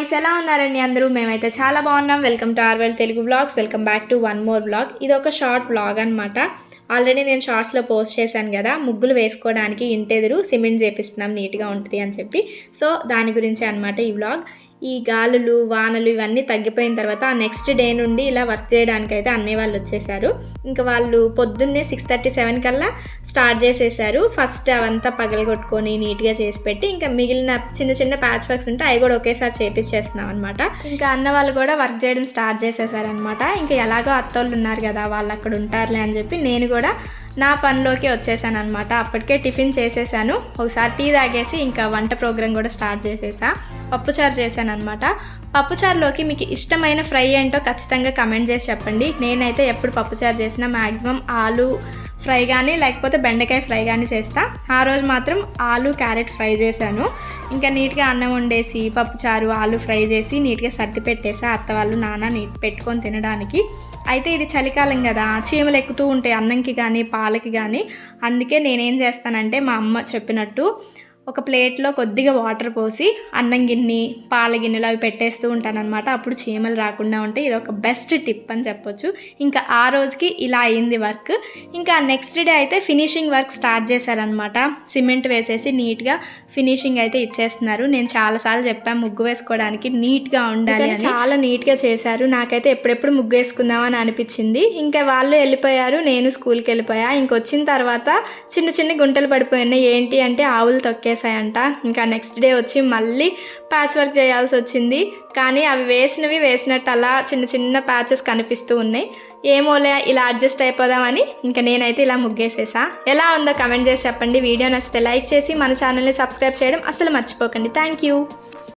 Guys ఎలా ఉన్నారండి అందరూ? మేమైతే చాలా బాగున్నాం. Welcome to Orwell Telugu vlogs welcome back to one more vlog ఇది ఒక షార్ట్ వ్లాగ్ అనమాట ఆల్రెడీ నేను షార్ట్స్లో పోస్ట్ చేశాను కదా. ముగ్గులు వేసుకోవడానికి ఇంటెదురు సిమెంట్ చేపిస్తున్నాం నీట్గా ఉంటుంది అని చెప్పి. సో దాని గురించి అనమాట ఈ వ్లాగ్ ఈ గాలులు వానలు ఇవన్నీ తగ్గిపోయిన తర్వాత ఆ నెక్స్ట్ డే నుండి ఇలా వర్క్ చేయడానికి అయితే అన్నయ్య వాళ్ళు వచ్చేసారు. ఇంకా వాళ్ళు పొద్దున్నే సిక్స్ థర్టీ సెవెన్ కల్లా స్టార్ట్ చేసేసారు. ఫస్ట్ అవంతా పగలగొట్టుకొని నీట్గా చేసి పెట్టి ఇంకా మిగిలిన చిన్న చిన్న ప్యాచ్ వర్క్స్ ఉంటే అవి కూడా ఒకేసారి చేపించేస్తున్నాం అనమాట ఇంకా అన్న వాళ్ళు కూడా వర్క్ చేయడం స్టార్ట్ చేసేసారనమాట ఇంకా ఎలాగో అత్తోళ్ళు ఉన్నారు కదా వాళ్ళు అక్కడ ఉంటారులే అని చెప్పి నేను కూడా నా పనిలోకి వచ్చేసాను అనమాట అప్పటికే టిఫిన్ చేసేసాను. ఒకసారి టీ తాగేసి ఇంకా వంట ప్రోగ్రామ్ కూడా స్టార్ట్ చేసేసా. పప్పుచారు చేశాను అనమాట పప్పుచారులోకి మీకు ఇష్టమైన ఫ్రై ఏంటో ఖచ్చితంగా కమెంట్ చేసి చెప్పండి. నేనైతే ఎప్పుడు పప్పుచారు చేసినా మ్యాక్సిమం ఆలు ఫ్రై కానీ లేకపోతే బెండకాయ ఫ్రై కానీ చేస్తా. ఆ రోజు మాత్రం ఆలు క్యారెట్ ఫ్రై చేశాను. ఇంకా నీట్గా అన్నం వండేసి పప్పుచారు ఆలు ఫ్రై చేసి నీట్గా సర్ది పెట్టేసా అత్త వాళ్ళు నాన్న నీట్ పెట్టుకొని తినడానికి. అయితే ఇది చలికాలం కదా చీమలు ఎక్కుతూ ఉంటాయి అన్నంకి కానీ పాలకి కానీ అందుకే నేనేం చేస్తానంటే మా అమ్మ చెప్పినట్టు ఒక ప్లేట్లో కొద్దిగా వాటర్ పోసి అన్నం గిన్నె పాల గిన్నెలు అవి పెట్టేస్తూ ఉంటానన్నమాట. అప్పుడు చీమలు రాకుండా ఉంటాయి ఇది ఒక బెస్ట్ టిప్ అని చెప్పొచ్చు. ఇంకా ఆ రోజుకి ఇలా అయింది వర్క్. ఇంకా నెక్స్ట్ డే అయితే ఫినిషింగ్ వర్క్ స్టార్ట్ చేశారనమాట సిమెంట్ వేసేసి నీట్గా ఫినిషింగ్ అయితే ఇచ్చేస్తున్నారు. నేను చాలాసార్లు చెప్పాను ముగ్గు వేసుకోవడానికి నీట్గా ఉండాలి అని. చాలా నీట్గా చేశారు. నాకైతే ఎప్పుడెప్పుడు ముగ్గు వేసుకుందామని అనిపించింది. ఇంకా వాళ్ళు వెళ్ళిపోయారు నేను స్కూల్కి వెళ్ళిపోయా. ఇంకొచ్చిన తర్వాత చిన్న చిన్న గుంటలు పడిపోయినాయి. ఏంటి అంటే ఆవులు తొక్కేసాయంట ఇంకా నెక్స్ట్ డే వచ్చి మళ్ళీ ప్యాచ్ వర్క్ చేయాల్సి వచ్చింది. కానీ అవి వేసినవి వేసినట్టు అలా చిన్న చిన్న ప్యాచెస్ కనిపిస్తూ ఉన్నాయి. ఏమోలే ఇలా అడ్జస్ట్ అయిపోదామని ఇంకా నేనైతే ఇలా ముగ్గేసేసా. ఎలా ఉందో కమెంట్ చేసి చెప్పండి. వీడియో నచ్చితే లైక్ చేసి మన ఛానల్ని సబ్స్క్రైబ్ చేయడం అసలు మర్చిపోకండి. Thank you